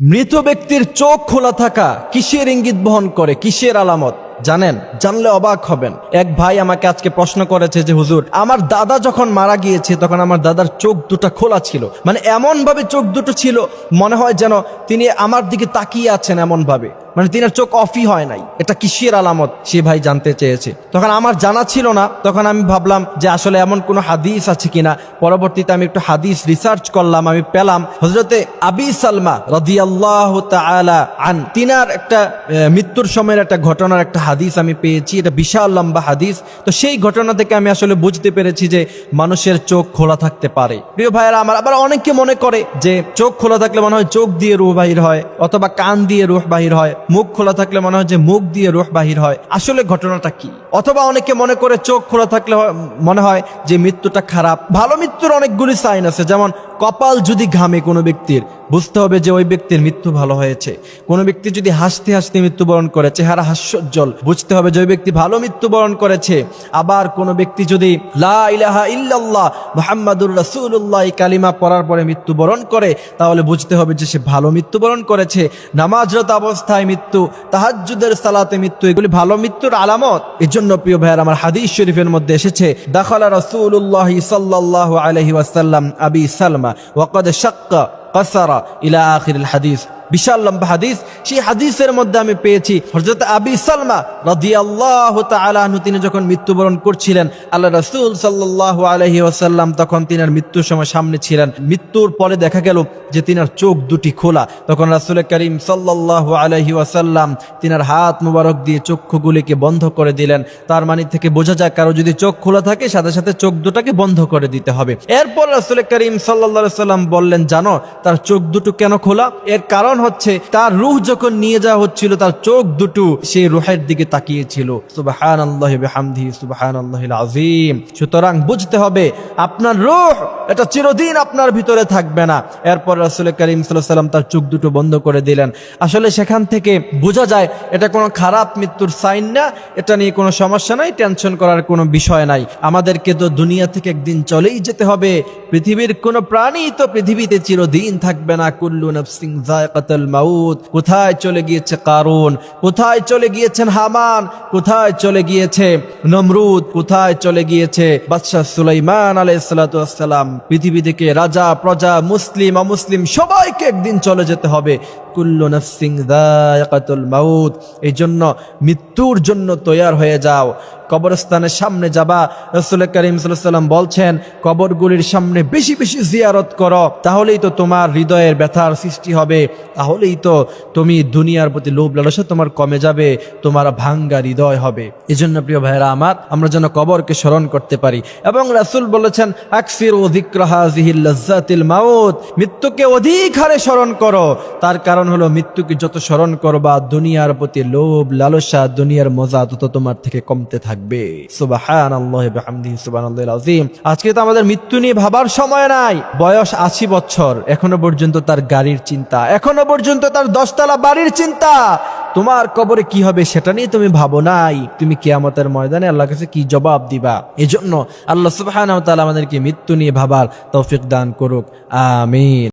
মৃত ব্যক্তির চোখ খোলা থাকা কিসের ইঙ্গিত বহন করে, কিসের আলামত? জানেন, জানলে অবাক হবেন। এক ভাই আমাকে আজকে প্রশ্ন করেছে যে, হুজুর, আমার দাদা যখন মারা গিয়েছে, তখন আমার দাদার চোখ দুটো খোলা ছিল। মানে এমনভাবে চোখ দুটো ছিল, মনে হয় যেন তিনি আমার দিকে তাকিয়ে আছেন এমন ভাবে মানে তিনার চোখ অফই হয় নাই। এটা কিসের আলামত? সে ভাই জানতে চেয়েছে। তখন আমার জানা ছিল না। তখন আমি ভাবলাম যে আসলে এমন কোনো হাদিস আছে কিনা। পরবর্তীতে আমি একটু হাদিস রিসার্চ করলাম, আমি পেলাম হজরতে আবি সালমা রদিয়াল্লাহ তাআলা আন। তিনার একটা মৃত্যুর সময়ের একটা ঘটনার একটা হাদিস আমি পেয়েছি। এটা বিশাল লম্বা হাদিস। তো সেই ঘটনা থেকে আমি আসলে বুঝতে পেরেছি যে মানুষের চোখ খোলা থাকতে পারে। প্রিয় ভাইয়েরা, আমার আবার অনেকে মনে করে যে চোখ খোলা থাকলে মনে হয় চোখ দিয়ে রুহ বাহির হয় অথবা কান দিয়ে রুহ বাহির হয়। মুখ খোলা থাকলে মনে হয় যে মুখ দিয়ে রোহ বাহির হয়। আসলে ঘটনাটা কি? অথবা অনেকে মনে করে চোখ খোলা থাকলে মনে হয় যে মৃত্যুটা খারাপ। ভালো মৃত্যুর অনেকগুলি সাইন আছে, যেমন কপাল যদি ঘামে কোনো ব্যক্তির, বুঝতে হবে যে ওই ব্যক্তির মৃত্যু ভালো হয়েছে। কোনো ব্যক্তি যদি হাসতে হাসতে মৃত্যুবরণ করে, চেহারা হাস্যোজ্জ্বল, বুঝতে হবে যে ওই ব্যক্তি ভালো মৃত্যুবরণ করেছে। আবার কোনো ব্যক্তি যদি লা ইলাহা ইল্লাল্লাহ মুহাম্মাদুর রাসূলুল্লাহ কালিমা পড়ার পরে মৃত্যুবরণ করে, তাহলে বুঝতে হবে যে সে ভালো মৃত্যুবরণ করেছে। নামাজরত অবস্থায় মৃত্যু, তাহাজ্জুদের সালাতে মৃত্যু, এগুলি ভালো মৃত্যুর আলামত। এর জন্য প্রিয় ভাইয়ার, আমার হাদিস শরীফের মধ্যে এসেছে, দাখালা রাসূলুল্লাহ সাল্লাল্লাহু আলাইহি ওয়াসাল্লাম আবি সালমা। وقد شق قثر إلى آخر الحديث. বিশাল লম্বা হাদিস। সেই হাদিসের মধ্যে আমি পেয়েছি হযরত আবি সালমা তাআলা আনহু, তিনি যখন মৃত্যুবরণ করছিলেন আল্লাহ রসুল সাল্লাল্লাহু আলাইহি ওয়াসাল্লাম তখন তিনার মৃত্যুর সময় সামনে ছিলেন। মৃত্যুর পরে দেখা গেল যে তিনার চোখ দুটি খোলা। তখন রাসুল করিম সাল্লাল্লাহু আলাইহি ওয়াসাল্লাম তিনার হাত মুবারক দিয়ে চক্ষুগুলিকে বন্ধ করে দিলেন। তার মানে থেকে বোঝা যায় কারও যদি চোখ খোলা থাকে, সাথে সাথে চোখ দুটাকে বন্ধ করে দিতে হবে। এরপর রাসুল করিম আলাইহি সাল্লাম বললেন, জানো, তার চোখ দুটো কেন খোলা? এর কারণ হচ্ছে, তার রূহ যখন নিয়ে যাওয়া হচ্ছিল, তার চোখ দুটো সেই রুহের দিকে তাকিয়েছিল। সুতরাং বুঝতে হবে, আপনার রূহ, এটা চিরদিন আপনার ভিতরে থাকবে না। এরপর রাসূল করিম সাল্লাম তার চোখ দুটো বন্ধ করে দিলেন। আসলে সেখান থেকে বোঝা যায়, এটা কোনো খারাপ মৃত্যুর সাইন না, এটা নিয়ে কোনো সমস্যা নাই, টেনশন করার কোনো বিষয় নাই। আমাদেরকে তো দুনিয়া থেকে একদিন চলেই যেতে হবে। পৃথিবীর কোনো প্রাণী তো পৃথিবীতে চিরদিন থাকবে না। কুল্লু নাফসিং মাউত। কোথায় চলে গিয়েছে কারুন? কোথায় চলে গিয়েছেন হামান? কোথায় চলে গিয়েছে নমরুদ? কোথায় চলে গিয়েছে বাদশাহ সুলাইমান আলাইহিসসালাম পৃথিবী থেকে রাজা, প্রজা, মুসলিম, অমুসলিম, সবাইকে একদিন চলে যেতে হবে। কুল্লু নাফসিং যায়কাতুল মাউত। এই জন্য মৃত্যুর জন্য তৈয়ার হয়ে যাও। কবরস্থানের সামনে যাবা। রসুল করিম সাল্লাম বলছেন, কবরগুলির সামনে বেশি বেশি জিয়ারত করো। তাহলেই তো তোমার হৃদয়ের ব্যথার সৃষ্টি হবে। তাহলেই তো তুমি দুনিয়ার প্রতি লোভ লালসা তোমার কমে যাবে, তোমার ভাঙ্গা হৃদয় হবে। এই জন্য প্রিয় ভাইরা আমার, আমরা যেন কবরকে স্মরণ করতে পারি। এবং রাসুল বলেছেন, আকসির অধিক অধিক্রাহিল মাউত মৃত্যুকে অধিক হারে স্মরণ করো। তার কারণ হলো মৃত্যুকে যত স্মরণ করবা, দুনিয়ার প্রতি লোভ লালসা, দুনিয়ার মজা তত তোমার থেকে কমতে থাকবে। আজকে তো আমাদের মৃত্যু নিয়ে ভাবার সময় নাই। বয়স আশি বছর। এখনও পর্যন্ত তার গাড়ির চিন্তা। এখনও পর্যন্ত তার দশতলা বাড়ির চিন্তা। তোমার কবরে কি হবে সেটা নিয়ে তুমি ভাবো নাই। তুমি কেয়ামতের ময়দানে আল্লাহ কাছে কি জবাব দিবা? এজন্য আল্লাহ সুবাহ আমাদেরকে মৃত্যু নিয়ে ভাবার তৌফিক দান করুক। আমিন।